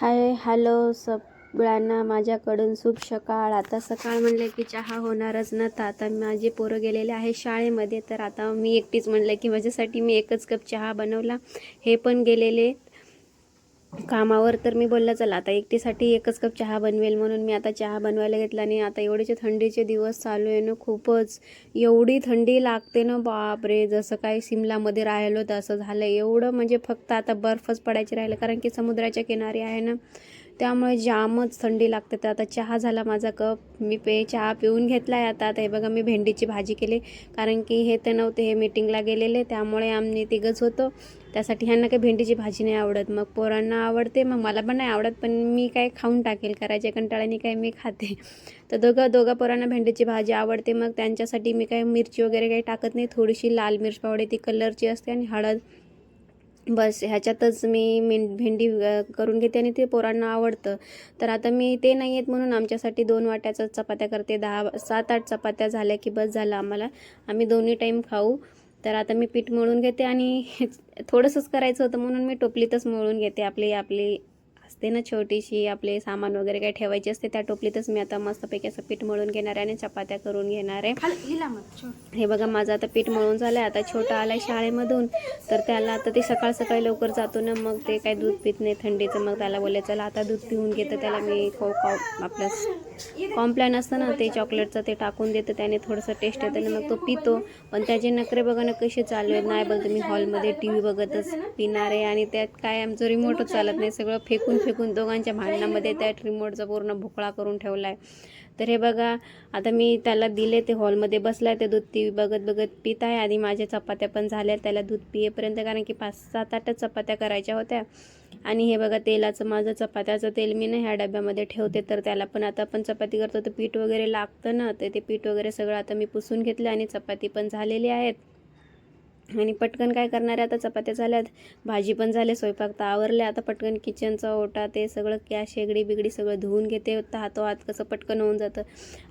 Hi hello सगळ्यांना. माझ्याकडून शुभ सकाळ. आता सकाळ म्हणलं की चहा होणारच ना. तर आता माझे पोरं गेलेले आहे शाळेमध्ये. तर आता मी एकटीच म्हणलं की माझ्यासाठी मी एकच कप चहा बनवला. हे पण गेलेले कामावर तर मी बोललं चला आता एकटीसाठी एकच कप चहा बनवेल म्हणून मी आता चहा बनवायला घेतला आणि आता एवढेचे थंडीचे दिवस चालू आहे ना खूपच. एवढी थंडी लागते ना बापरे! जसं काय सिमलामध्ये राहिलो तसं झालं एवढं म्हणजे फक्त आता बर्फच पडायचे राहिलं कारण की समुद्राच्या किनारी आहे ना. त्यामुळे जामच थंडी लागते. तर आता चहा झाला माझा कप. मी पे चहा पिऊन घेतला आहे आता. आता हे बघा मी भेंडीची भाजी केली. कारण की हे तर नव्हते हे मीटिंगला गेलेले. त्यामुळे आम्ही तिघंच होतो. त्यासाठी ह्यांना काही भेंडीची भाजी नाही आवडत. मग पोरांना आवडते. मग मला पण नाही आवडत. पण मी काय खाऊन टाकेल? करायच्या कंटाळ्याने काय मी खाते? तर दोघं दोघं पोरांना भेंडीची भाजी आवडते. मग त्यांच्यासाठी मी काय मिरची वगैरे काही टाकत नाही. थोडीशी लाल मिरच पावडे ती कलरची असते आणि हळद बस ह्याच्यातच मी मेन भेंडी करून घेते आणि ते पोरांना आवडतं. तर आता मी ते नाही आहेत म्हणून आमच्यासाठी दोन वाट्याच्या चपात्या करते. दहा सात आठ चपात्या झाल्या की बस झालं आम्हाला. आम्ही दोन्ही टाईम खाऊ. तर आता मी पीठ मळून घेते आणि थोडंसंच करायचं होतं म्हणून मी टोपलीतच मळून घेते. आपली आपली असते ना छोटीशी आपले सामान वगैरे काही ठेवायचे असते त्या टोपलीतच मी आता मस्तपैकी असं पीठ मळून घेणार आहे आणि चपात्या करून घेणार आहे. हे बघा माझं आता पीठ मळून झालंय आता छोटा आलाय शाळेमधून. तर त्याला आता ते सकाळ सकाळी लवकर जातो ना मग ते काय दूध पित नाही थंडीचं. मग त्याला बोलले चला आता दूध पिऊन घेतं त्याला मी को आपलं कॉम्प्लॅन असतं ना ते चॉकलेटचं ते टाकून देतं त्याने थोडंसं टेस्ट येतं आणि मग तो पितो. पण त्याचे नखरे बघा ना कसे चालू आहेत. नाही बोलतो मी हॉलमध्ये टी व्ही बघतच पिणार आहे आणि त्यात काय आमचं रिमोटच चालत नाही सगळं फेकून फेकून दोघांच्या भांडणामध्ये त्या रिमोटचा पूर्ण भोकळा करून ठेवला आहे तर हे बघा आता मी त्याला दिले ते हॉलमध्ये बसलाय ते दूध ती बघत बघत पित आहे आणि माझ्या चपात्या पण झाल्या. त्याला दूध पियेपर्यंत कारण की पाच सात आठच चपात्या करायच्या होत्या. आणि हे बघा तेलाचं माझं चपात्याचं तेल मी ना ह्या डब्यामध्ये ठेवते. तर त्याला पण आता आपण चपाती करतो तर पीठ वगैरे लागतं ना तर ते पीठ वगैरे सगळं आता मी पुसून घेतलं आणि चपाती पण झालेली आहेत. आणि पटकन काय करणार आहे? आता चपात्या झाल्यात भाजी पण झाले स्वयंपाक तर आवरले. आता पटकन किचनचा ओटा ते सगळं क्या शेगडी बिगडी सगळं धुवून घेते. हातो हात कसं पटकन होऊन जातं.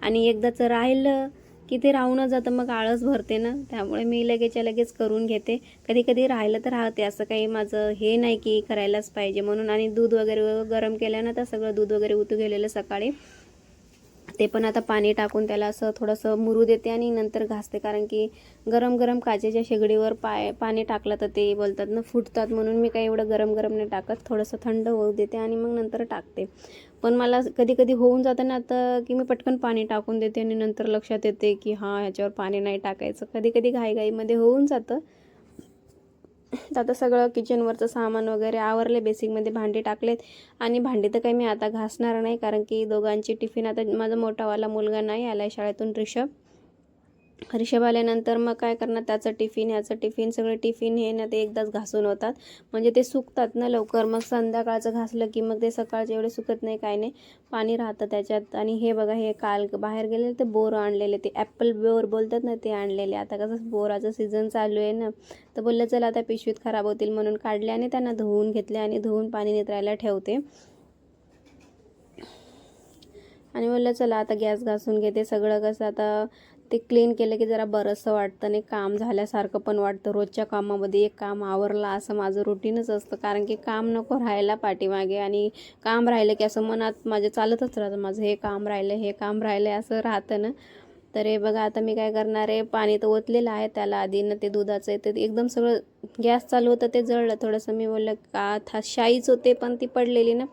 आणि एकदाच राहिलं की ते राहूनच जातं. मग आळस भरते ना. त्यामुळे मी लगेचच्या लगेच करून घेते. कधी कधी राहिलं तर राहते. असं काही माझं हे नाही की करायलाच पाहिजे म्हणून. आणि दूध वगैरे गरम केल्यानं तर सगळं दूध वगैरे उतू गेलेलं सकाळी. ते पण आता पाणी टाकून त्याला असं थोडंसं मुरू देते आणि नंतर घासते. कारण की गरम गरम काचेच्या शेगडीवर पाय पाणी टाकलं तर ते बोलतात ना फुटतात म्हणून मी काही एवढं गरम गरम नाही टाकत. थोडंसं थंड होऊ देते आणि मग नंतर टाकते. पण मला कधी कधी होऊन जातं ना आता की मी पटकन पाणी टाकून देते आणि नंतर लक्षात येते की हां ह्याच्यावर पाणी नाही टाकायचं. कधी कधी घाईघाईमध्ये होऊन जातं. आता सगळं किचनवरचं सामान वगैरे आवरले बेसिकमध्ये भांडी टाकलेत. आणि भांडी तर काही मी आता घासणार नाही कारण की दोघांची टिफिन आता माझा मोठावाला मुलगा नाही आला आहे शाळेतून रिषभ रिषभ आल्यानंतर मग काय करणार? त्याचं टिफिन ह्याचं टिफिन सगळे टिफिन हे ना ते एकदाच घासून होतात. म्हणजे ते सुकतात ना लवकर. मग संध्याकाळचं घासलं की मग ते सकाळचे एवढे सुकत नाही काय नाही. पाणी राहतं त्याच्यात. आणि हे बघा हे काल बाहेर गेलेले ते बोर आणलेले. ते ॲपल बोर बोलतात ना ते आणलेले. आता कसं बोराचं सीझन चालू आहे ना. तर बोललं चला आता पिशवीत खराब होतील म्हणून काढले आणि त्यांना धुवून घेतले आणि धुवून पाणी नितरायला ठेवते. आणि बोललं चला आता गॅस घासून घेते. सगळं कसं आता ते क्लीन केलं की जरा बरंचसं वाटतं आणि काम झाल्यासारखं पण वाटतं. रोजच्या कामामध्ये एक काम आवरलं असं माझं रुटीनच असतं. कारण की काम नको राहायला पाठीमागे आणि काम राहिलं की असं मनात माझे चालतच राहतं. माझं हे काम राहिलं हे काम राहिलं असं राहतं ना. तर हे बघा आता मी काय करणार आहे? पाणी तर ओतलेलं आहे त्याला आधी ना ते दुधाचं आहे ते एकदम सगळं गॅस चालू होतं ते जळलं. थोडंसं मी बोललं का था शाईच होते पण ती पडलेली ना.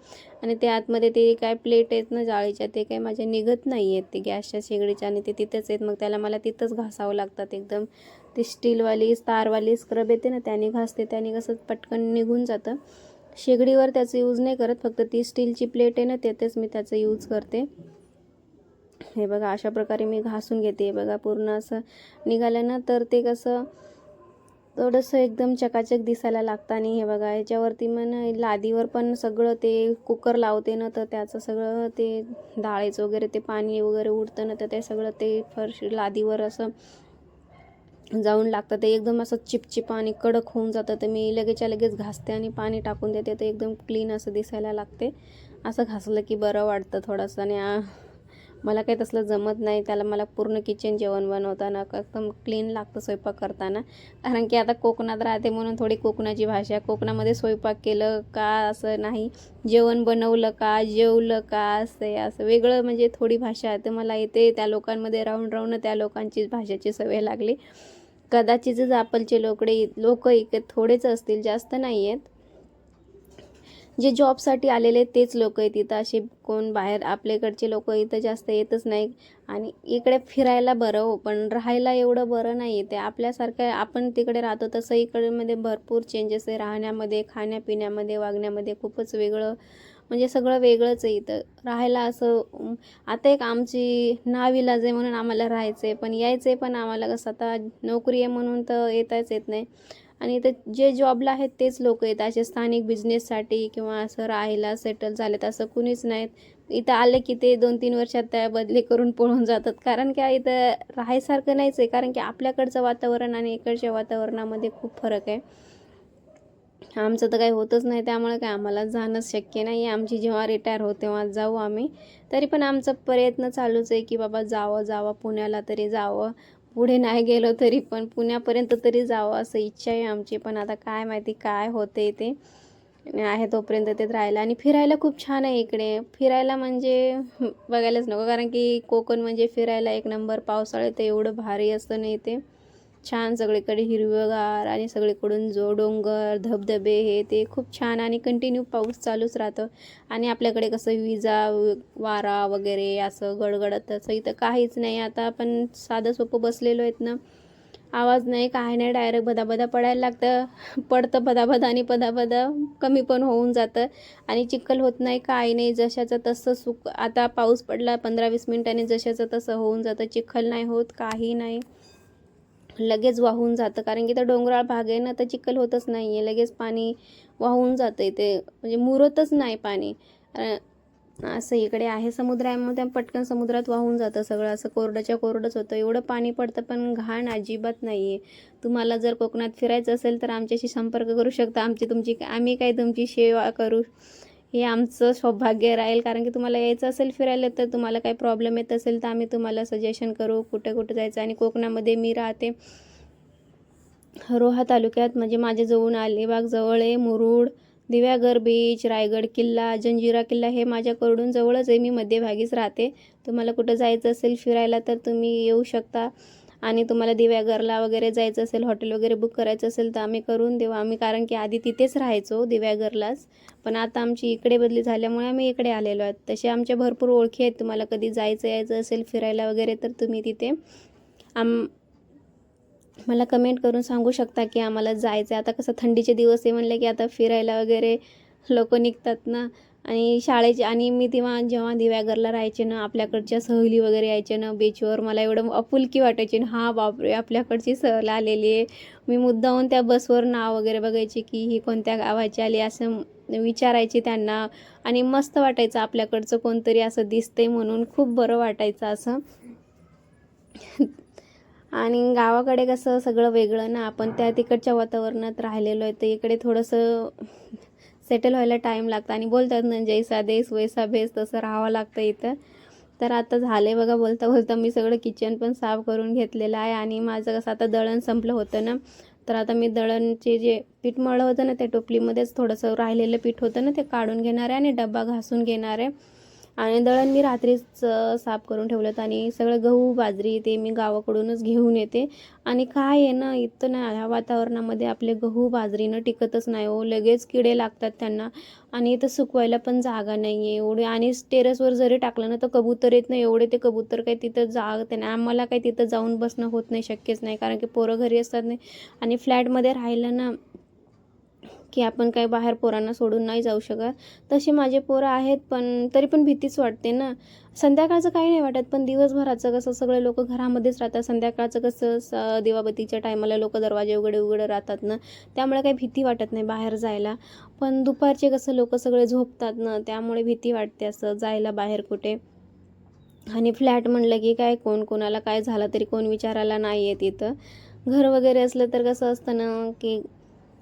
आणि ते आतमध्ये ते काय प्लेट आहेत ना जाळीच्या ते काय माझ्या निघत नाही आहेत ते गॅसच्या शेगडीच्या आणि ते तिथेच आहेत. मग त्याला मला तिथंच घासावं लागतात एकदम. ती स्टीलवाली तारवाली स्क्रब येते ना त्याने घासते त्याने कसं पटकन निघून जातं. शेगडीवर त्याचं यूज नाही करत फक्त ती स्टीलची प्लेट आहे ना तेथेच मी त्याचं यूज करते. हे बघा अशा प्रकारे मी घासून घेते. बघा पूर्ण असं निघालं ना तर ते कसं थोडंसं एकदम चकाचक दिसायला लागतं आणि हे बघा याच्यावरती मग लादीवर पण सगळं ते कुकर लावते ना तर त्याचं सगळं ते डाळीचं वगैरे ते पाणी वगैरे उडतं ना तर ते सगळं ते फर्श लादीवर असं जाऊन लागतं. ते एकदम असं चिपचिप आणि कडक होऊन जातं. तर मी लगेचच्या लगेच घासते आणि पाणी टाकून देते. तर एकदम क्लीन असं दिसायला लागते. असं घासलं की बरं वाटतं थोडंसं आणि मला काही तसलं जमत नाही. त्याला मला पूर्ण किचन जेवण बनवताना एकदम क्लीन लागतं स्वयंपाक करताना. कारण की आता कोकणात राहते म्हणून थोडी कोकणाची भाषा कोकणामध्ये स्वयंपाक केलं का असं नाही? जेवण बनवलं का? जेवलं का? असं असं वेगळं म्हणजे थोडी भाषा आहे. तर मला येते त्या लोकांमध्ये राहून राहून त्या लोकांची भाषेची सवय लागली. कदाचितच आपलचे लोकडे लोक इकडे थोडेच असतील जास्त नाही आहेत. जे जॉबसाठी आलेले तेच लोक आहेत इथं. असे कोण बाहेर आपल्याकडचे लोक इथं जास्त येतच नाही आणि इकडे फिरायला बरं हो पण राहायला एवढं बरं नाही आहे ते आपल्यासारखं आपण तिकडे राहतो तसं इकडेमध्ये भरपूर चेंजेस आहे. राहण्यामध्ये खाण्यापिण्यामध्ये वागण्यामध्ये खूपच वेगळं म्हणजे सगळं वेगळंच आहे इथं. राहायला असं आता एक आमची नाविलाज आहे म्हणून आम्हाला राहायचं आहे पण यायचं आहे पण आम्हाला कसं आता नोकरी आहे म्हणून तर येताच येत नाही. आणि इथं जे जॉबला आहेत तेच लोक येत असे स्थानिक बिझनेससाठी किंवा असं राहायला सेटल झालेत असं कुणीच नाहीत. इथं आले की ते दोन तीन वर्षात त्या बदली करून पळून जातात. कारण की इथं राहायसारखं नाहीच आहे. कारण की आपल्याकडचं वातावरण आणि इकडच्या वातावरणामध्ये खूप फरक आहे. आमचं तर काही होतच नाही. त्यामुळे काय आम्हाला जाणंच शक्य नाही. आहे आमची जेव्हा रिटायर हो तेव्हा जाऊ आम्ही. तरी पण आमचा प्रयत्न चालूच आहे की बाबा जावं जावं. पुण्याला तरी जावं. पुढे नाही गेलो तरी पण पुण्यापर्यंत तरी जावं असं इच्छा आहे आमची. पण आता काय माहिती काय होते ते. आहे तोपर्यंत तेच राहायला. आणि फिरायला खूप छान आहे इकडे. फिरायला म्हणजे बघायलाच नको. कारण की कोकण म्हणजे फिरायला एक नंबर पावसाळ्यात एवढं भारी असतं नाही ते छान सगळीकडे हिरवंगार आणि सगळीकडून जो डोंगर धबधबे हे ते खूप छान आणि कंटिन्यू पाऊस चालूच राहतं. आणि आपल्याकडे कसं विजा वारा वगैरे असं गडगडत असं इथं काहीच नाही. आता आपण साधं सोपं बसलेलो आहेत ना. आवाज नाही काय नाही डायरेक्ट बदाबदा पडायला लागतं. पडतं बदाबदा आणि बदाबदा कमी पण होऊन जातं. आणि चिखल होत नाही काही नाही जशाचं तसं सुक आता पाऊस पडला पंधरा वीस मिनिटांनी जशाचं तसं होऊन जातं. चिखल नाही होत काही नाही. लगेच वाहून जातं. कारण की तर डोंगराळ भाग आहे ना तर चिखल होतच नाही आहे लगेच पाणी वाहून जातं इथे म्हणजे मुरतच नाही पाणी. असं इकडे आहे समुद्र आहे मग त्या पटकन समुद्रात वाहून जातं सगळं. असं कोरडंच्या कोरडंच होतं. एवढं पाणी पडतं पण घाण अजिबात नाही आहे तुम्हाला जर कोकणात फिरायचं असेल तर आमच्याशी संपर्क करू शकता. आमची तुमची आम्ही काय तुमची सेवा करू हे आमचं सौभाग्य राहील. कारण की तुम्हाला यायचं असेल फिरायला तर तुम्हाला काही प्रॉब्लेम येत असेल तर आम्ही तुम्हाला सजेशन करू कुठे कुठे जायचं. आणि कोकणामध्ये मी राहते. रोहा तालुक्यात म्हणजे माझ्या जवळून अलिबाग जवळ आहे. मुरुड दिव्यागर बीच रायगड किल्ला जंजिरा किल्ला हे माझ्याकडून जवळच आहे. मी मध्यभागीच राहते. तुम्हाला कुठं जायचं असेल फिरायला तर तुम्ही येऊ शकता. आणि तुम्हाला दिव्यागरला वगैरे जायचं असेल हॉटेल वगैरे बुक करायचं असेल तर आम्ही करून देऊ. आम्ही कारण की आधी तिथेच राहायचो दिव्यागरलाच पण आता आमची इकडे बदली झाल्यामुळे आम्ही इकडे आलेलो आहेत. तसे आमच्या भरपूर ओळखी आहेत. तुम्हाला कधी जायचं यायचं असेल फिरायला वगैरे तर तुम्ही तिथे आम मला कमेंट करून सांगू शकता की आम्हाला जायचं आहे आता कसं थंडीचे दिवस आहे म्हणलं की आता फिरायला वगैरे लोक निघतात ना. आणि शाळेचे आणि मी तेव्हा जेव्हा दिव्यागरला राहायचे ना आपल्याकडच्या सहली वगैरे यायचे ना बीचवर मला एवढं आपुलकी वाटायची ना हा बापरे आपल्याकडची सहल आलेली आहे. मी मुद्दाहून त्या बसवर नाव वगैरे बघायची की ही कोणत्या गावाची आली असं विचारायची त्यांना. आणि मस्त वाटायचं आपल्याकडचं कोणतरी असं दिसतंय म्हणून खूप बरं वाटायचं असं. आणि गावाकडे कसं सगळं वेगळं ना आपण त्या तिकडच्या वातावरणात राहिलेलो आहे तर इकडे थोडंसं सेटल व्हायला टाईम लागतं. आणि बोलतात ना जैसा देश वैसा भेस तसं राहावं लागतं इथं. तर आता झाले बघा बोलता बोलता मी सगळं किचन पण साफ करून घेतलेलं आहे. आणि माझं कसं आता दळण संपलं होतं ना. तर आता मी दळणचे जे पीठ मळलं होतं ना त्या टोपलीमध्येच थोडंसं राहिलेलं पीठ होतं ना ते काढून घेणार आहे आणि डब्बा घासून घेणार आहे. आणि दळण मी रात्रीच साफ करून ठेवलं होतं आणि सगळं गहू बाजरी ते मी गावाकडूनच घेऊन येते. आणि काय आहे ना इथं ना ह्या वातावरणामध्ये आपले गहू बाजरीनं टिकतच नाही हो. लगेच किडे लागतात त्यांना आणि इथं सुकवायला पण जागा नाही आहे एवढे आणि टेरेसवर जरी टाकलं ना तर कबूतर येत नाही. एवढे ते कबूतर काही तिथं जाग त्यांना आम्हाला काही तिथं जाऊन बसणं होत नाही शक्यच नाही. कारण की पोरं घरी असतात नाही. आणि फ्लॅटमध्ये राहिलं ना की आपण काही बाहेर पोरांना सोडून नाही जाऊ शकत. तसे माझे पोरं आहेत पण तरी पण भीतीच वाटते ना. संध्याकाळचं काही नाही वाटत पण दिवसभराचं कसं सगळे लोक घरामध्येच राहतात. संध्याकाळचं कसं स दिवाबत्तीच्या टायमाला लोक दरवाजे उघडे उघडे राहतात ना. त्यामुळे काही भीती वाटत नाही बाहेर जायला. पण दुपारचे कसं लोक सगळे झोपतात ना त्यामुळे भीती वाटते असं जायला बाहेर कुठे. आणि फ्लॅट म्हणलं की काय कोण कोणाला काय झालं तरी कोण विचारायला नाही येत इथं. घर वगैरे असलं तर कसं असतं ना की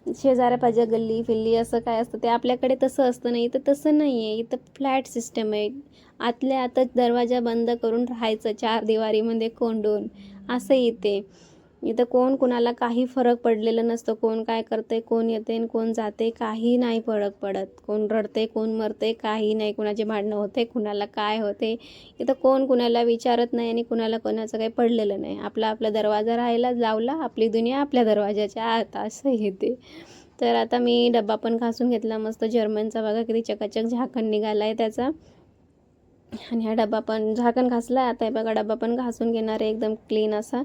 शेजाऱ्या पाहिजे गल्ली फिल्ली असं काय असतं ते आपल्याकडे तसं असतं नाही इथं तसं नाही आहे इथं फ्लॅट सिस्टम आहे. आतल्या आतच दरवाजा बंद करून राहायचं चार दिवारीमध्ये कोंडून. असं इथे. इथं कोण कुणाला काही फरक पडलेलं नसतं. कोण काय करते कोण येते आणि कोण जाते काही नाही फरक पडत. कोण रडते कोण मरते काही नाही. कुणाचे भांडणं होते कुणाला काय होते इथं कोण कुणाला विचारत नाही आणि कुणाला कोणाचं काही पडलेलं नाही. आपला आपला दरवाजा राहायला लावला आपली दुनिया आपल्या दरवाजाच्या आत. असं येते. तर आता मी डब्बा पण घासून घेतला. मस्त जर्मनचा बघा किती चकाचक झाकण निघाला आहे त्याचा. आणि हा डबा पण झाकण घासला आता हे बघा डबा पण घासून घेणार आहे. एकदम क्लीन असा.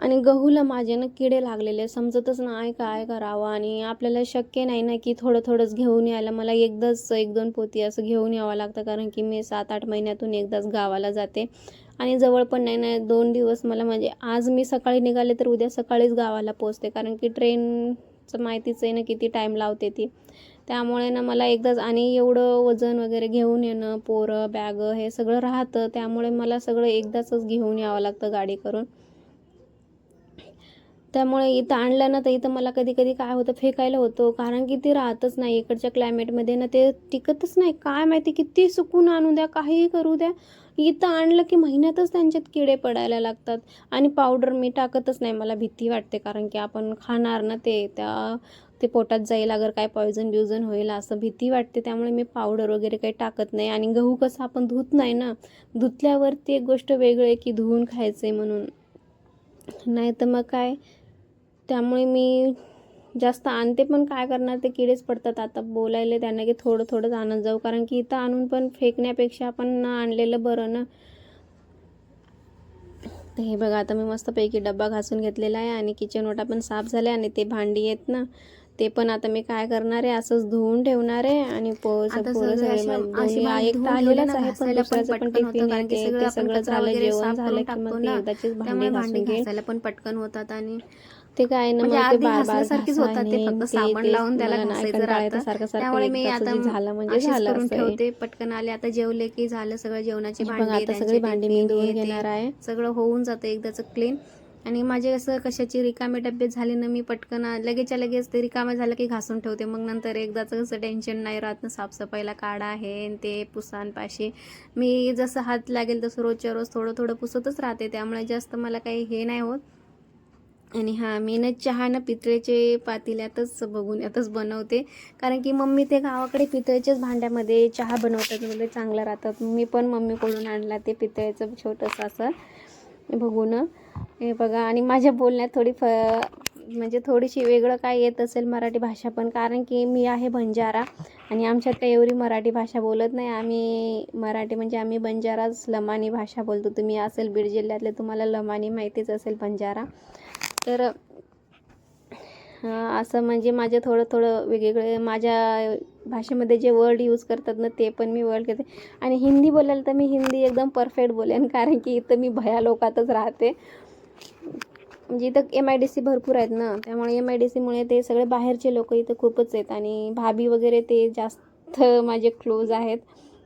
आणि गहूला माझे ना किडे लागलेले समजतच नाही काय करावं? आणि आपल्याला शक्य नाही ना की थोडं थोडंच घेऊन यायला. मला एकदाच एक दोन पोती असं घेऊन यावं लागतं कारण की मी सात आठ महिन्यातून एकदाच गावाला जाते. आणि जवळ पण नाही ना दोन दिवस मला म्हणजे आज मी सकाळी निघाले तर उद्या सकाळीच गावाला पोचते कारण की ट्रेनचं माहितीच आहे ना किती टाईम लावते ती. त्यामुळे ना मला एकदाच आणि एवढं वजन वगैरे घेऊन येणं पोरं बॅग हे सगळं राहतं. त्यामुळे मला सगळं एकदाचच घेऊन यावं लागतं गाडी करून. त्यामुळे इथं आणलं ना तर इथं मला कधी कधी काय होतं फेकायला होतं. कारण की ते राहतच नाही इकडच्या क्लायमेटमध्ये ना ते टिकतच नाही. काय माहिती किती सुकून आणू द्या काहीही करू द्या. इथं आणलं की महिन्यातच त्यांच्यात किडे पडायला लागतात. आणि पावडर मी टाकतच नाही. मला भीती वाटते कारण की आपण खाणार ना ते त्या ते पोटात जाईल अगर काय पॉयझन ब्युझन होईल असं भीती वाटते. त्यामुळे मी पावडर वगैरे काही टाकत नाही. आणि गहू कसं आपण धुत नाही ना धुतल्यावर ती एक गोष्ट वेगळी आहे की धुवून खायचं आहे म्हणून. नाही तर मग काय? त्यामुळे मी जास्त आणते पण काय करणार? ते किडेच पडतात. आता बोलायले त्यांना की थोडं थोडंच आणत जाऊ. कारण की इथं आणून पण फेकण्यापेक्षा आपण न आणलेलं बरं ना. तर हे बघा आता मी मस्तपैकी डब्बा घासून घेतलेला आहे आणि किचन ओटा पण साफ झाला आणि ते भांडी आहेत ना ते पण आता मी काय करणार आहे? असंच धुवून ठेवणार आहे आणि सगळे झालं जेवण झालं की मग. एकदाचीच भांडी घासून पण पटकन होतात आणि ते काय ना म्हणजे मग ते बार बार. सारखं सारखं त्यामुळे मी एकदाचं आता जे झालं म्हणजे झालं. ठेवते पटकन आले आता जेवले की झालं सगळं जेवणाची भांडी सगळी भांडी मी धुवून. घेणार आहे सगळं होऊन जातं एकदाच क्लीन आणि माझे असं कशाची रिकामे डबे झाले ना मी पटकन लगेचच्या लगेच ते रिकामे झालं की घासून ठेवते मग नंतर एकदाच कसं टेन्शन नाही राहत ना साफसफाईला काढा आहे ते पुसानपाशी मी जसं हात लागेल तसं रोजच्या रोज थोडं थोडं पुसतच राहते त्यामुळे जास्त मला काही हे नाही होत आणि हां मी ना चहा ना पितळेचे पातेल्यातच बघून यातच बनवते. कारण की मम्मी ते गावाकडे पितळेच्याच भांड्यामध्ये चहा बनवतात म्हणजे चांगलं राहतात. मी पण मम्मीकडून आणला ते पितळेचं छोटंसं असं बघून. हे बघा आणि माझ्या बोलण्यात थोडी फ म्हणजे थोडीशी वेगळं काय येत असेल मराठी भाषा पण कारण की मी आहे बंजारा आणि आमच्यात काही एवढी मराठी भाषा बोलत नाही. आम्ही मराठी म्हणजे आम्ही बंजाराच लमानी भाषा बोलतो. तुम्ही असेल बीड जिल्ह्यातले तुम्हाला लमानी माहितीच असेल बंजारा. तर असं म्हणजे माझे थोडं थोडं वेगवेगळे माझ्या भाषेमध्ये जे वर्ड यूज करतात ना ते पण मी वर्ड करते आणि हिंदी बोलायला तर मी हिंदी एकदम परफेक्ट बोलेन कारण की इथं मी भया लोकातच राहते. म्हणजे इथं एम आय डी सी भरपूर आहेत ना त्यामुळे एम आय डी सीमुळे ते सगळे बाहेरचे लोक इथं खूपच आहेत. आणि भाभी वगैरे ते जास्त माझे क्लोज आहेत.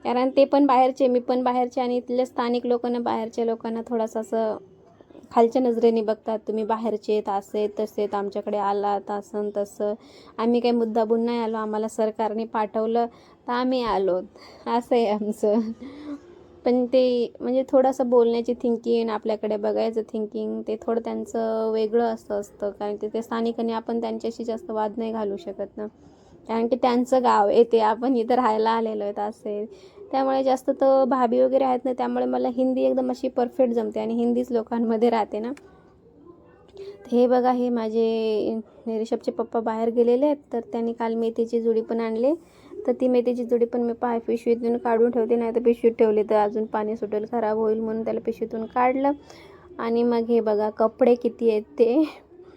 कारण ते पण बाहेरचे मी पण बाहेरचे आणि इथल्या स्थानिक लोकांना बाहेरच्या लोकांना थोडंसं असं खालच्या नजरेने बघतात तुम्ही बाहेरचे येत असे आहेत, तसे आमच्याकडे आलात असं तसं. आम्ही काही मुद्दाबून नाही आलो आम्हाला सरकारने पाठवलं तर आम्ही आलो. असं आहे आमचं. पण ते म्हणजे थोडंसं बोलण्याची थिंकिंग आपल्याकडे बघायचं थिंकिंग ते थोडं त्यांचं वेगळं असं असतं. कारण की ते स्थानिकांनी आपण त्यांच्याशी जास्त वाद नाही घालू शकत ना. कारण की त्यांचं गाव आहे ते आपण इथं राहायला आलेलो आहेत असेल त्यामुळे जास्त तर भाभी वगैरे आहेत ना त्यामुळे मला हिंदी एकदम अशी परफेक्ट जमते आणि हिंदीच लोकांमध्ये राहते ना. हे बघा हे माझे रिषभचे पप्पा बाहेर गेलेले आहेत तर त्यांनी काल मेथीची जुडी पण आणली. तर ती मेथीची जुडी पण मी पाय पिशवीतून काढून ठेवते नाही तर पिशवीत ठेवली तर अजून पाणी सुटेल खराब होईल म्हणून त्याला पिशवीतून काढलं. आणि मग हे बघा कपडे किती आहेत ते.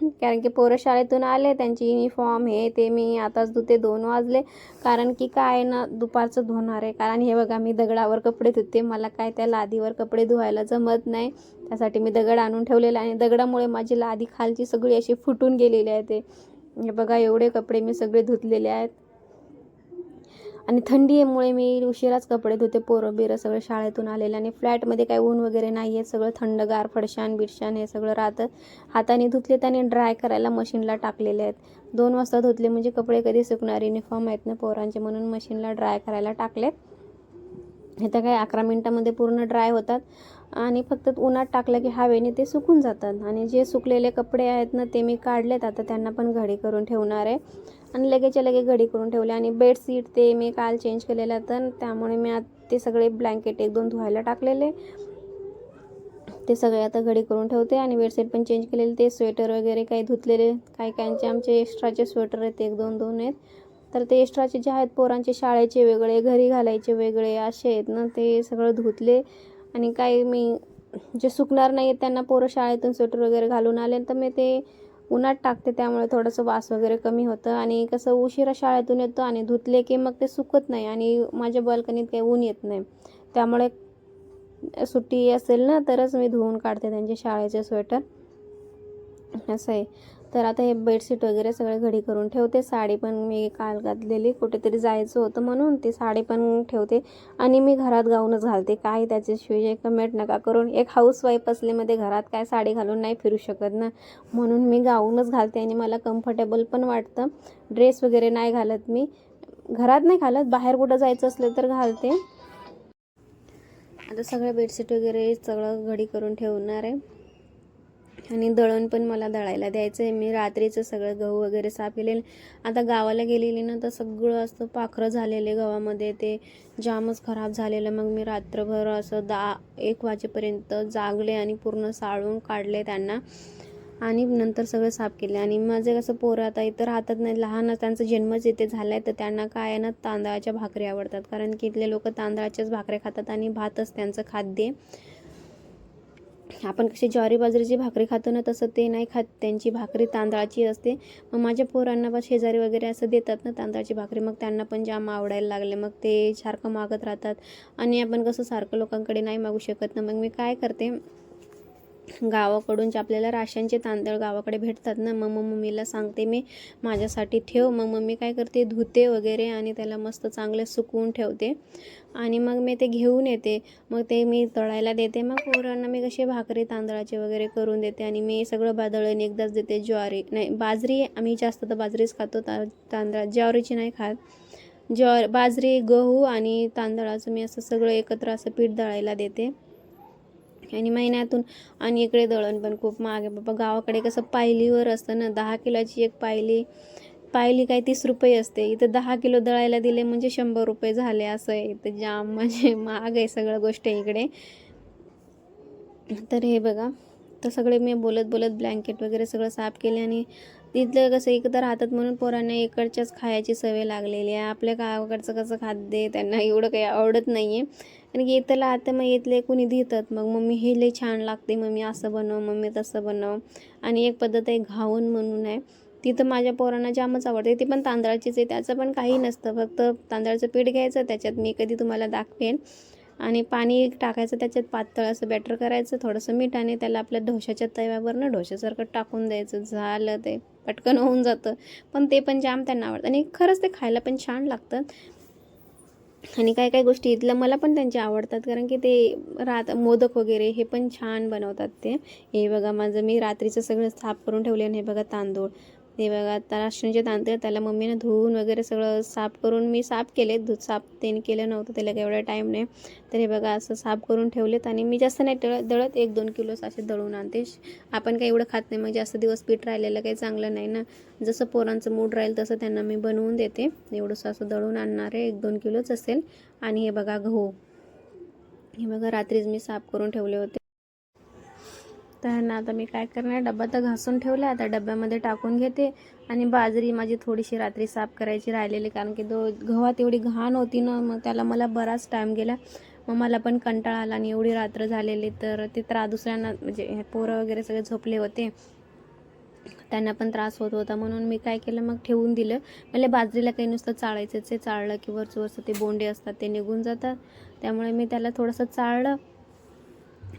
कारण की पोरं शाळेतून आले त्यांची युनिफॉर्म हे ते मी आताच धुते दोन वाजले. कारण की काय ना दुपारचं धुणार आहे. कारण हे बघा मी दगडावर कपडे धुते. मला काय त्या लादीवर कपडे धुवायला जमत नाही. त्यासाठी मी दगड आणून ठेवलेला आहे आणि दगडामुळे माझी लादी खालची सगळी अशी फुटून गेलेली आहे ते. हे बघा एवढे कपडे मी सगळे धुतलेले आहेत. आणि थंडीमुळे मी उशिराच कपडे धुते पोरं बिरं सगळं शाळेतून आलेलं आणि फ्लॅटमध्ये काही ऊन वगैरे नाही आहे सगळं थंडगार फडशान बिडशान हे सगळं राहतं. हाताने धुतलेत आणि ड्राय करायला मशीनला टाकलेले आहेत. दोन वाजता धुतले म्हणजे कपडे कधी सुकणार? युनिफॉर्म आहेत ना पोरांचे म्हणून मशीनला ड्राय करायला टाकलेत. इथं काय अकरा मिनटामध्ये पूर्ण ड्राय होतात आणि फक्त उन्हात टाकलं की हवेने ते सुकून जातात. आणि जे सुकलेले कपडे आहेत ना ते मी काढलेत आता त्यांना पण घडी करून ठेवणार आहे. आणि लगेचच्या लगे घडी करून ठेवले. आणि बेडशीट ते मी काल चेंज केलेलं तर त्यामुळे मी आत ते सगळे ब्लँकेट एक दोन धुवायला टाकलेले. ते सगळे आता घडी करून ठेवते आणि बेडशीट पण चेंज केलेले. ते स्वेटर वगैरे काही धुतलेले काही काहींचे आमचे एक्स्ट्राचे स्वेटर आहेत एक दोन दोन आहेत. तर ते एक्स्ट्राचे जे आहेत पोरांचे शाळेचे वेगळे घरी घालायचे वेगळे असे आहेत ना ते सगळं धुतले. आणि काही मी जे सुकणार नाही आहेत त्यांना पोरं शाळेतून स्वेटर वगैरे घालून आले. तर मी ते उन्हात टाकते त्यामुळे थोडंसं वास वगैरे कमी होतं. आणि कसं उशिरा शाळेतून येतो आणि धुतले की मग ते सुकत नाही आणि माझ्या बाल्कनीत काही ऊन येत नाही. त्यामुळे सुट्टी असेल ना तरच मी धुवून काढते त्यांचे शाळेचे स्वेटर. असं आहे. तर आता हे बेडशीट वगैरे सगळे घडी करून ठेवते. साडी पण मी काल घातलेली. कुठेतरी जायचं होतं म्हणून ती साडी पण ठेवते. आणि मी घरात गाऊनच घालते. काय त्याच्याशिवाय कमेंट नका करून. एक हाऊस वाईफ असल्यामध्ये घरात काय साडी घालून नाही फिरू शकत ना. म्हणून मी गाऊनच घालते आणि मला कम्फर्टेबल पण वाटतं. ड्रेस वगैरे नाही घालत मी. घरात नाही घालत. बाहेर कुठं जायचं असलं तर घालते. आता सगळं बेडशीट वगैरे सगळं घडी करून ठेवणार आहे. आणि दळण पण मला दळायला द्यायचं आहे मी रात्रीचं सगळं गहू वगैरे साफ केलेलं आता गावाला गेलेली ना तर सगळं असं पाखरं झालेले गव्हामध्ये. ते जामच खराब झालेलं. मग मी रात्रभर असं दहा एक वाजेपर्यंत जागले आणि पूर्ण साळून काढले त्यांना. आणि नंतर सगळं साफ केले. आणि माझे कसं पोरं आता इथं राहतात नाही लहान त्यांचा जन्मच इथे झाला आहे तर त्यांना काय आहे ना तांदळाच्या भाकरी आवडतात. कारण की इथले लोक तांदळाच्याच भाकऱ्या खातात आणि भातच त्यांचं खाद्य आहे. आपण कसे ज्वारी बाजरीची भाकरी खातो ना तसं ते नाही खात. त्यांची भाकरी तांदळाची असते. मग माझ्या पोरांना पण शेजारी वगैरे असं देतात ना तांदळाची भाकरी. मग त्यांना पण जाम आवडायला लागले. मग ते सारखं मागत राहतात. आणि आपण कसं सारखं लोकांकडे नाही मागू शकत ना. मग मी काय करते गावाकडून जे आपल्याला राशनचे तांदळ गावाकडे भेटतात ना मग मग मम्मीला सांगते मी माझ्यासाठी ठेव. मग मम्मी काय करते धुते वगैरे आणि त्याला मस्त चांगले सुकवून ठेवते. आणि मग मी ते घेऊन येते. मग ते मी तळायला देते. मग पोरांना मी कसे भाकरी तांदळाचे वगैरे करून देते आणि मी सगळं बादळण एकदाच देते ज्वारी. नाही बाजरी आम्ही जास्त तर बाजरीच खातो ता तांदळा ज्वारीची नाही खात. ज्वार बाजरी गहू आणि तांदळाचं मी असं सगळं एकत्र असं पीठ दळायला देते. आणि महिन्यातून आणि इकडे दळण पण खूप महाग आहे बाबा गावाकडे कसं पायलीवर असतं ना दहा किलोची एक पायली. पायली काय तीस रुपये असते. इथं दहा किलो दळायला दिले म्हणजे शंभर रुपये झाले असं आहे. इथं जाम म्हणजे महाग आहे सगळं गोष्ट इकडे. तर हे बघा तर सगळे मी बोलत बोलत ब्लँकेट वगैरे सगळं साफ केले आणि तिथलं कसं एकदा राहतात म्हणून पोरांना इकडच्याच खायची सवय लागलेली आहे. आपल्या गावाकडचं कसं खाद्य त्यांना एवढं काही आवडत नाही आहे कारण की इथलं आता मग येतले कोणी देतात. मग मम्मी हे लई छान लागते मम्मी असं बनव मम्मी तसं बनव. आणि एक पद्धत आहे घावन म्हणून आहे. तिथं माझ्या पोरांना जामच आवडते. ती पण तांदळाचीच आहे. त्याचं पण काही नसतं. फक्त तांदळाचं पीठ घ्यायचं त्याच्यात मी कधी तुम्हाला दाखवेन. आणि पाणी टाकायचं त्याच्यात पातळ असं बॅटर करायचं थोडंसं मीठ आणि त्याला आपल्या ढोशाच्या तव्यावर ना ढोशासारखं टाकून द्यायचं. झालं ते. पटकन होऊन जातं. पण ते पण जाम त्यांना आवडतं. आणि खरंच ते खायला पण छान लागतं. आणि काय काय गोष्टी इथल्या मला पण त्यांच्या आवडतात कारण की ते रात मोदक वगैरे हे पण छान बनवतात ते. हे बघा माझं मी रात्रीचं सगळं साफ करून ठेवले आणि हे बघा तांदूळ. हे बघा आता राशनचे तांदूळ त्याला मम्मीनं धुवून वगैरे सगळं साफ करून मी साफ केले दूध साफ त्यांनी केलं नव्हतं त्याला काही एवढा टाईम नाही तर हे बघा असं साफ करून ठेवलेत आणि मी जास्त नाही दळत दळत एक दोन किलोच असे दळून आणते. आपण काही एवढं खात नाही मग जास्त दिवस पीठ राहिलेलं काही चांगलं नाही ना. जसं पोरांचं मूड राहील तसं त्यांना मी बनवून देते. एवढंसं असं दळून आणणार आहे एक दोन किलोच असेल. आणि हे बघा गहू. हे बघा रात्रीच मी साफ करून ठेवले होते. तर ना आता मी काय करणार? डब्बा तर घासून ठेवला आता डब्यामध्ये टाकून घेते. आणि बाजरी माझी थोडीशी रात्री साफ करायची राहिलेली कारण की दो गव्हात एवढी घाण होती ना मग त्याला मला बराच टाईम गेला. मग मला पण कंटाळा आला आणि एवढी रात्र झालेली. तर ते त्रा दुसऱ्यांना म्हणजे हे पोरं वगैरे सगळे झोपले होते. त्यांना पण त्रास होत होता. म्हणून मी काय केलं मग ठेवून दिलं. मला बाजरीला काही नुसतं चाळायचं आहे चाळलं की वरचं वरचं ते बोंडे असतात ते निघून जातात. त्यामुळे मी त्याला थोडंसं चाळलं.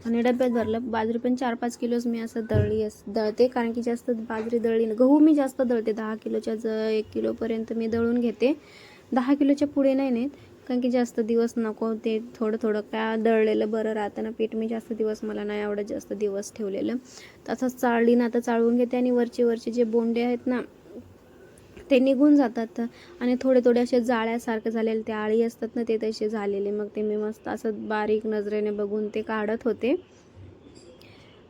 आणि डब्यात भरलं बाजरी पण चार पाच किलोच मी असं दळली अस दळते. कारण की जास्त बाजरी दळली ना गहू मी जास्त दळते. दहा किलोच्या ज एक किलोपर्यंत मी दळून घेते. दहा किलोच्या पुढे नाही नेत. कारण की जास्त दिवस नको ते थोडं थोडं काय दळलेलं बरं राहतं ना पीठ मी जास्त दिवस मला नाही आवडत जास्त दिवस ठेवलेलं. तसंच चाळली ना आता चाळून घेते आणि वरचे वरचे जे बोंडे आहेत ना ते निघून जातात. आणि थोडे थोडे असे जाळ्यासारखे झालेले ते आळी असतात ना ते तसे झालेले. मग ते मी मस्त असं बारीक नजरेने बघून ते काढत होते.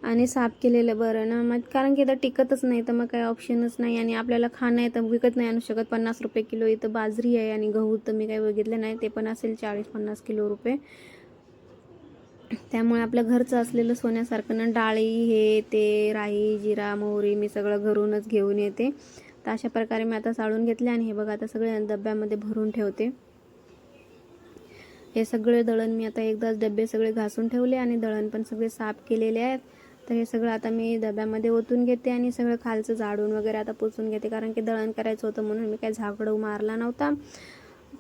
आणि साफ केलेलं बरं ना. मग कारण की इथं टिकतच नाही तर मग काही ऑप्शनच नाही. आणि आपल्याला खाणं आहे तर विकत नाही आणू शकत. पन्नास रुपये किलो इथं बाजरी आहे आणि गहू तर मी काही बघितलं नाही. ते पण असेल चाळीस पन्नास किलो रुपये. त्यामुळे आपलं घरचं असलेलं सोन्यासारखं ना डाळी हे ते राई जिरा मोहरी मी सगळं घरूनच घेऊन येते. तर अशा प्रकारे मी आता साळून घेतले आणि हे बघा आता सगळे डब्यामध्ये भरून ठेवते. हे सगळे दळण मी आता एकदाच डबे सगळे घासून ठेवले आणि दळण पण सगळे साफ केलेले आहेत. तर हे सगळं आता मी डब्यामध्ये ओतून घेते आणि सगळं खालचं झाडून वगैरे आता पुसून घेते. कारण की दळण करायचं होतं म्हणून मी काही झाकडू मारला नव्हता.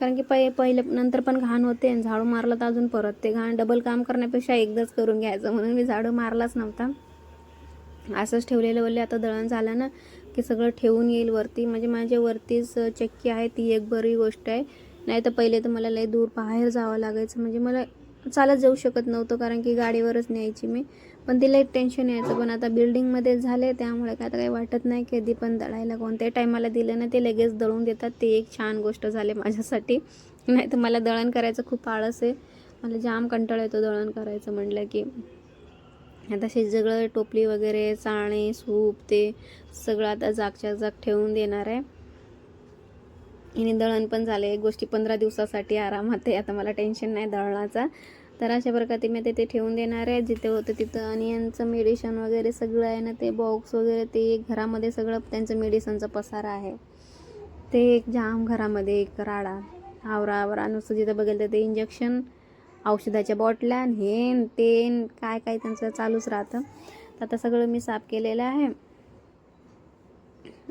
कारण की पहि पहिलं नंतर पण घाण होते आणि झाडू मारलं तर अजून परत ते घाण डबल काम करण्यापेक्षा एकदाच करून घ्यायचं म्हणून मी झाडू मारलाच नव्हता. असंच ठेवलेलं बोलले आता दळण झालं ना की सगळं ठेवून येईल वरती. म्हणजे माझ्या वरतीच चक्की आहे ती एक बरी गोष्ट आहे. नाही तर पहिले तर मला लई दूर बाहेर जावं लागायचं. म्हणजे मला चालत जाऊ शकत नव्हतं कारण की गाडीवरच न्यायची मी. पण तिला एक टेन्शन यायचं. पण आता बिल्डिंगमध्ये झाले त्यामुळे काय आता काही वाटत नाही कधी पण दळायला कोणत्याही टायमाला दिलं ना ते लगेच दळून देतात. ते एक छान गोष्ट झाली माझ्यासाठी. नाही तर मला दळण करायचं खूप आळस आहे. मला जाम कंटाळा येतो दळण करायचं म्हटलं की. आता हे सगळं टोपली वगैरे चाळणे सूप ते सगळं आता जागच्या जाग ठेवून देणार आहे. आणि दळण पण झाले एक गोष्टी पंधरा दिवसासाठी आरामात आहे आता मला टेन्शन नाही दळणाचा. तर अशा प्रकारे मी ते ठेवून देणार आहे. जिथे होतं तिथं आणि यांचं मेडिशन वगैरे सगळं आहे ना ते बॉक्स वगैरे ते घरामध्ये सगळं त्यांचं मेडिसनचा पसारा आहे. ते एक जाम घरामध्ये एक राडा आवरा आवरा नुसतं जिथं बघेल तर ते इंजेक्शन औषधाच्या बॉटल्या हेन तेन काय काय त्यांचं चालूच राहतं. तर आता सगळं मी साफ केलेलं आहे.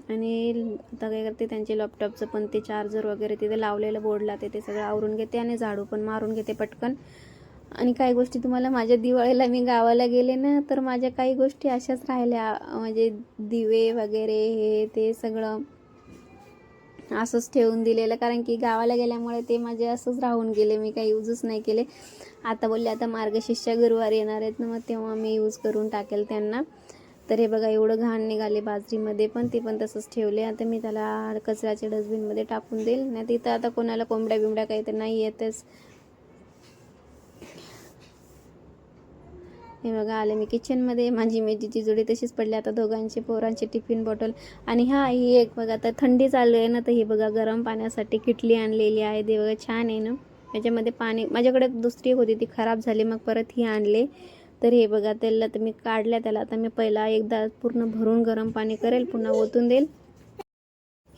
आणि आता काय करते त्यांचे लॅपटॉपचं पण ते चार्जर वगैरे तिथे लावलेलं बोर्डला ते ते सगळं आवरून घेते आणि झाडू पण मारून घेते पटकन. आणि काही गोष्टी तुम्हाला माझ्या दिवाळीला मी गावाला गेले ना तर माझ्या काही गोष्टी अशाच राहिल्या. म्हणजे दिवे वगैरे हे ते सगळं. असंच ठेवून दिलेलं. कारण की गावाला गेल्यामुळे ते माझे असंच राहून गेले. मी काही यूजच नाही केले. आता बोलले आता मार्गशीर्षच्या गुरुवार येणार आहेत ना मग तेव्हा मी यूज करून टाकेल त्यांना. तर हे बघा एवढं घाण निघाले बाजरीमध्ये पण ते पण तसंच ठेवले. आता मी त्याला कचऱ्याच्या डस्टबिनमध्ये टाकून देईल. नाही तिथं आता कोणाला कोंबड्या बिंबड्या काही तर नाही येतच. हे बघा आले मी किचनमध्ये माझी मेजीची जोडी तशीच पडली. आता दोघांचे पोरांचे टिफिन बॉटल आणि हा ही एक बघा आता थंडी चालू आहे ना तर ही बघा गरम पाण्यासाठी किटली आणलेली आहे. ते बघा छान आहे ना. त्याच्यामध्ये पाणी माझ्याकडे दुसरी होती ती खराब झाली. मग परत ही आणले. तर हे बघा त्याला तर मी काढल्या त्याला आता मी पहिला एकदा पूर्ण भरून गरम पाणी करेल पुन्हा ओतून देईल.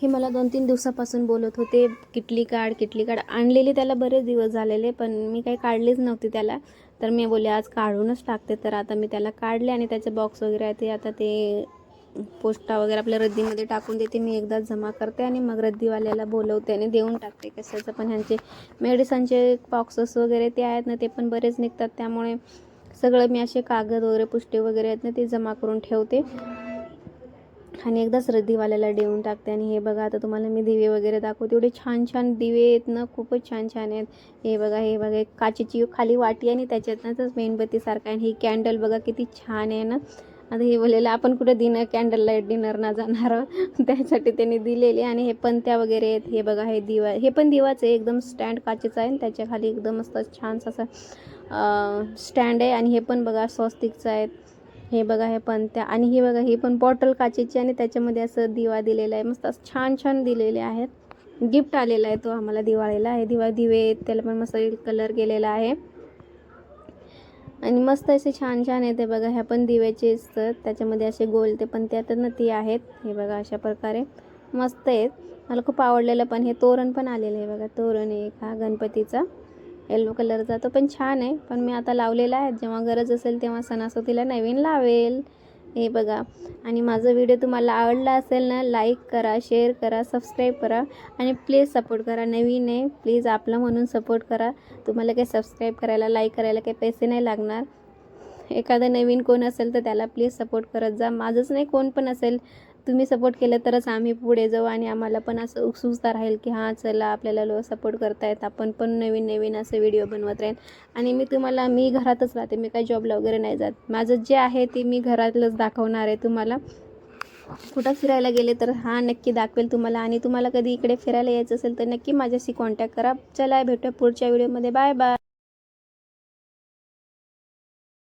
हे मला दोन तीन दिवसापासून बोलत होते किटली काढ किटली काढ. आणलेली त्याला बरेच दिवस झालेले पण मी काही काढलीच नव्हती त्याला. तर मी बोलले आज काढूनच टाकते. तर आता मी त्याला काढले आणि त्याचे बॉक्स वगैरे आहे ते आता ते पोस्टा वगैरे आपल्या रद्दीमध्ये टाकून देते. मी एकदाच जमा करते आणि मग रद्दीवाल्याला बोलवते आणि देऊन टाकते. कशाचं पण ह्यांचे मेडिसनचे बॉक्सेस वगैरे ते आहेत ना ते पण बरेच निघतात. त्यामुळे सगळं मी असे कागद वगैरे पुष्टे वगैरे आहेत ना ते जमा करून ठेवते. आणि एकदाच रद्दीवाल्याला देऊन टाकते. आणि हे बघा आता तुम्हाला मी दिवे वगैरे दाखवते. एवढे छान छान दिवे आहेत ना खूपच छान छान आहेत. हे बघा हे बघा एक काचेची खाली वाटी आहे आणि त्याच्यातनंच मेणबत्तीसारखं आहे. आणि ही कॅन्डल बघा किती छान आहे ना. आता हे बोललेलं आपण कुठं डिनर कॅन्डल लाइट डिनरना जाणार त्यासाठी त्यांनी दिलेले. आणि हे पंत्या वगैरे आहेत. हे बघा हे दिवा हे पण दिवाचं आहे. एकदम स्टँड काचेचं आहे. आणि त्याच्याखाली एकदम मस्त छानसा असं स्टँड आहे. आणि हे पण बघा स्वस्तिकचं आहेत हे बघा हे पण त्या आणि हे बघा ही पण बॉटल काचेची आणि त्याच्यामध्ये असं दिवा दिलेला आहे. मस्त असं छान छान दिलेले आहेत. गिफ्ट आलेला आहे तो आम्हाला दिवाळीला. हे दिवा दिवे आहेत त्याला पण मस्त कलर केलेला आहे. आणि मस्त असे छान छान आहेत. बघा ह्या पण दिव्याचे असतात त्याच्यामध्ये असे गोल ते पण त्यात ना ती आहेत. हे बघा अशा प्रकारे मस्त आहेत. मला खूप आवडलेलं पण हे तोरण पण आलेलं आहे. बघा तोरण आहे एक हा गणपतीचा. येल्लो कलरचा तो पण छान आहे. पण मी आता लावलेला आहे. जेव्हा गरज असेल तेव्हा सणासुदीला नवीन लावेल. हे बघा. आणि माझा व्हिडिओ तुम्हाला आवडला असेल ना लाईक करा शेअर करा सबस्क्राईब करा. आणि प्लीज सपोर्ट करा. नवीन आहे. प्लीज आपलं म्हणून सपोर्ट करा. तुम्हाला काही सबस्क्राईब करायला लाईक करायला काही पैसे नाही लागणार. एखादं नवीन कोण असेल तर त्याला प्लीज सपोर्ट करत जा. माझंच नाही कोण पण असेल तुम्ही सपोर्ट केलं तरच आम्ही पुढे जाऊ आणि आम्हाला पण असं उत्सुकता राहील की हां चला आपल्याला लो सपोर्ट करतायत आपण पण नवीन नवीन असे व्हिडिओ बनवत राहील आणि मी तुम्हाला मी घरातच राहते मी काही जॉबला वगैरे नाही जात. माझं जे आहे ते मी घरातलंच दाखवणार आहे तुम्हाला. कुठं फिरायला गेले तर हा नक्की दाखवेल तुम्हाला. आणि तुम्हाला कधी इकडे फिरायला यायचं असेल तर नक्की माझ्याशी कॉन्टॅक्ट करा. चला भेटूया पुढच्या व्हिडिओमध्ये बाय बाय